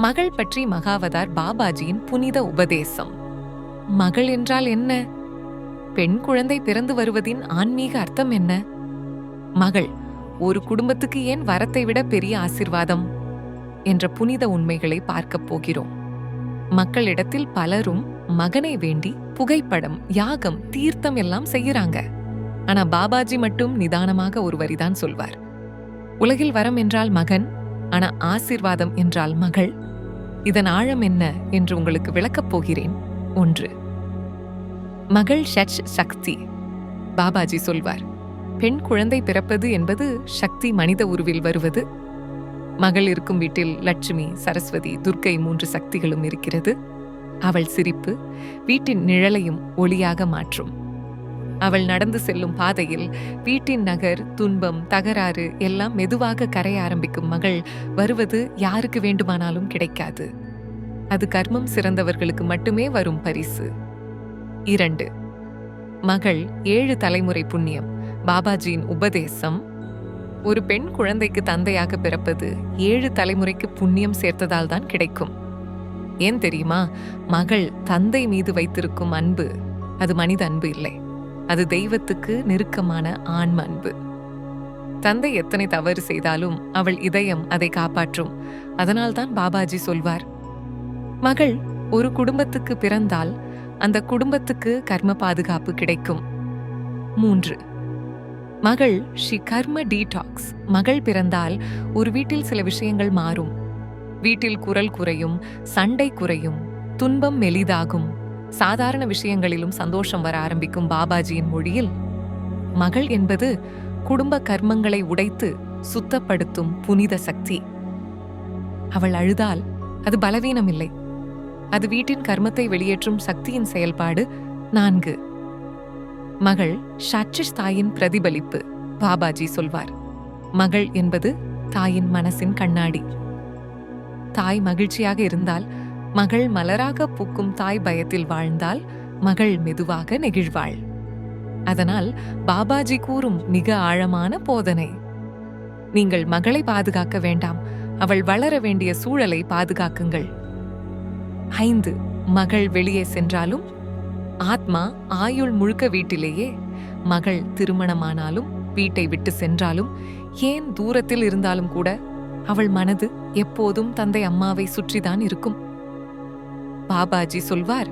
மகள் பற்றி மகாவதார் பாபாஜியின் புனித உபதேசம். மகள் என்றால் என்ன? பெண் குழந்தை பிறந்து வருவதின் ஆன்மீக அர்த்தம் என்ன? மகள் ஒரு குடும்பத்துக்கு ஏன் வரத்தை விட பெரிய ஆசிர்வாதம்? என்ற புனித உண்மைகளை பார்க்கப் போகிறோம். மக்களிடத்தில் பலரும் மகனை வேண்டி புகைப்படம் யாகம் தீர்த்தம் எல்லாம் செய்யறாங்க ஆனா பாபாஜி மட்டும் நிதானமாக ஒரு வரிதான் சொல்வார். உலகில் வரம் என்றால் மகன் ஆனா ஆசிர்வாதம் என்றால் மகள். இதன் ஆழம் என்ன என்று உங்களுக்கு விளக்கப் போகிறேன். ஒன்று. மகள் ஷட் சக்தி. பாபாஜி சொல்வார் பெண் குழந்தை பிறப்பது என்பது சக்தி மனித உருவில் வருவது. மகள் இருக்கும் வீட்டில் லட்சுமி சரஸ்வதி துர்க்கை மூன்று சக்திகளும் இருக்கிறது. அவள் சிரிப்பு வீட்டின் நிழலையும் ஒளியாக மாற்றும். அவள் நடந்து செல்லும் பாதையில் வீட்டின் நகர் துன்பம் தகராறு எல்லாம் மெதுவாக கரைய ஆரம்பிக்கும் மகள் வருவது யாருக்கு வேண்டுமானாலும் கிடைக்காது. அது கர்மம் சிறந்தவர்களுக்கு மட்டுமே வரும் பரிசு. இரண்டு மகள் ஏழு தலைமுறை புண்ணியம் பாபாஜியின் உபதேசம். ஒரு பெண் குழந்தைக்கு தந்தையாக பிறப்பது ஏழு தலைமுறைக்கு புண்ணியம் சேர்த்ததால் தான் கிடைக்கும். ஏன் தெரியுமா? மகள் தந்தை மீது வைத்திருக்கும் அன்பு அது மனித அன்பு இல்லை. அது தெய்வத்துக்கு நெருக்கமான ஆன்ம அன்பு தந்தை எத்தனை தவறு செய்தாலும் அவள் இதயம் அதை காப்பாற்றும். அதனால்தான் பாபாஜி சொல்வார் மகள் ஒரு குடும்பத்துக்கு பிறந்தால் அந்த குடும்பத்துக்கு கர்ம பாதுகாப்பு கிடைக்கும். மூன்று மகள் ஷி கர்ம டீடாக்ஸ் மகள் பிறந்தால் ஒரு வீட்டில் சில விஷயங்கள் மாறும். வீட்டில் குரல் குறையும் சண்டை குறையும் துன்பம் மெலிதாகும். சாதாரண விஷயங்களிலும் சந்தோஷம் வர ஆரம்பிக்கும் பாபாஜியின் மொழியில் மகள் என்பது குடும்ப கர்மங்களை உடைத்து சுத்தப்படுத்தும் புனித சக்தி. அவள் அழுதால் அது பலவீனம் இல்லை அது வீட்டின் கர்மத்தை வெளியேற்றும் சக்தியின் செயல்பாடு நான்கு. மகள் ஷட்சிஷ் தாயின் பிரதிபலிப்பு பாபாஜி சொல்வார். மகள் என்பது தாயின் மனசின் கண்ணாடி. தாய் மகிழ்ச்சியாக இருந்தால் மகள் மலராக பூக்கும் தாய் பயத்தில் வாழ்ந்தால் மகள் மெதுவாக நெகிழ்வாள். அதனால் பாபாஜி கூறும் மிக ஆழமான போதனை. நீங்கள் மகளை பாதுகாக்க வேண்டாம். அவள் வளர வேண்டிய சூழலை பாதுகாக்குங்கள். ஐந்து. மகள் வெளியே சென்றாலும் ஆத்மா ஆயுள் முழுக்க வீட்டிலேயே மகள் திருமணமானாலும் வீட்டை விட்டு சென்றாலும் ஏன் தூரத்தில் இருந்தாலும் கூட அவள் மனது எப்போதும் தந்தை அம்மாவை சுற்றிதான் இருக்கும். பாபாஜி சொல்வார்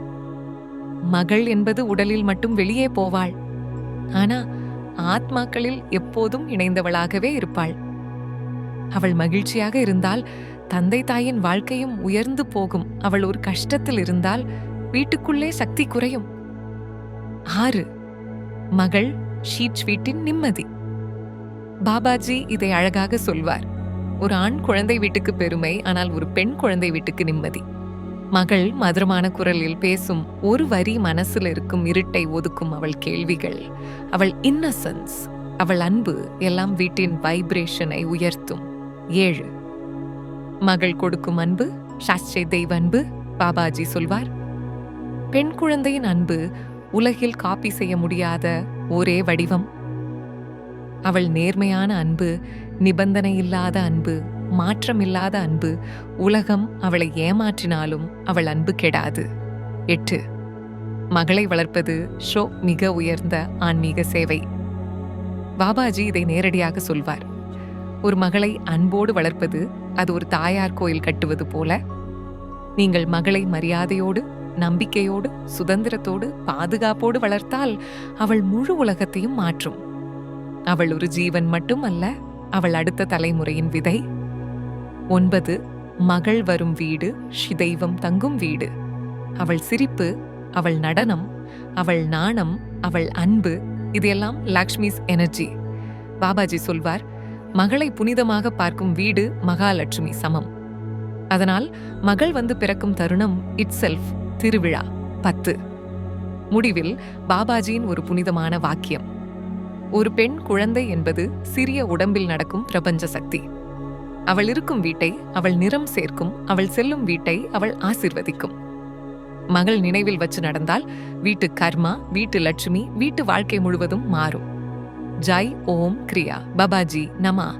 மகள் என்பது உடலில் மட்டும் வெளியே போவாள். ஆனா ஆத்மாக்களில் எப்போதும் இணைந்தவளாகவே இருப்பாள். அவள் மகிழ்ச்சியாக இருந்தால் தந்தை தாயின் வாழ்க்கையும் உயர்ந்து போகும். அவள் ஒரு கஷ்டத்தில் இருந்தால் வீட்டுக்குள்ளே சக்தி குறையும். ஆறு மகள் ஷீட் வீட்டின் நிம்மதி. பாபாஜி இதை அழகாக சொல்வார். ஒரு ஆண் குழந்தை வீட்டுக்கு பெருமை ஆனால் ஒரு பெண் குழந்தை வீட்டுக்கு நிம்மதி. மகள் மதுரமான குரலில் பேசும் ஒரு வரி மனசில் இருக்கும் இருட்டை ஒதுக்கும் அவள் கேள்விகள். அவள் இன்னசென்ஸ் அவள் அன்பு எல்லாம் வீட்டின் வைப்ரேஷனை உயர்த்தும். ஏழு. மகள் கொடுக்கும் அன்பு சாஸ்திரி தெய்வ அன்பு பாபாஜி சொல்வார். பெண் குழந்தையின் அன்பு உலகில் காப்பி செய்ய முடியாத ஒரே வடிவம். அவள் நேர்மையான அன்பு நிபந்தனை இல்லாத அன்பு மாற்றமில்லாத அன்பு. உலகம் அவளை ஏமாற்றினாலும் அவள் அன்பு கெடாது. எட்டு. மகளை வளர்ப்பது ஷோ மிக உயர்ந்த ஆன்மீக சேவை. பாபாஜி இதை நேரடியாக சொல்வார். ஒரு மகளை அன்போடு வளர்ப்பது அது ஒரு தாயார் கோயில் கட்டுவது போல. நீங்கள் மகளை மரியாதையோடு நம்பிக்கையோடு சுதந்திரத்தோடு பாதுகாப்போடு வளர்த்தால் அவள் முழு உலகத்தையும் மாற்றும். அவள் ஒரு ஜீவன் மட்டும் அல்ல அவள் அடுத்த தலைமுறையின் விதை. ஒன்பது மகள் வரும் வீடு ஸ்ரீதெய்வம் தங்கும் வீடு. அவள் சிரிப்பு அவள் நடனம் அவள் நாணம் அவள் அன்பு இதெல்லாம் லக்ஷ்மிஸ் எனர்ஜி பாபாஜி சொல்வார் மகளை புனிதமாக பார்க்கும் வீடு மகாலட்சுமி சமம். அதனால் மகள் வந்து பிறக்கும் தருணம் இட் செல்ஃப் திருவிழா பத்து. முடிவில் பாபாஜியின் ஒரு புனிதமான வாக்கியம். ஒரு பெண் குழந்தை என்பது சிறிய உடம்பில் நடக்கும் பிரபஞ்ச சக்தி. அவள் இருக்கும் வீட்டை அவள் நிறம் சேர்க்கும் அவள் செல்லும் வீட்டை அவள் ஆசிர்வதிக்கும். மகள் நினைவில் வச்சு நடந்தால் வீட்டு கர்மா வீட்டு லட்சுமி வீட்டு வாழ்க்கை முழுவதும் மாறும். ஜாய் ஓம் கிரியா. பபாஜி நமா.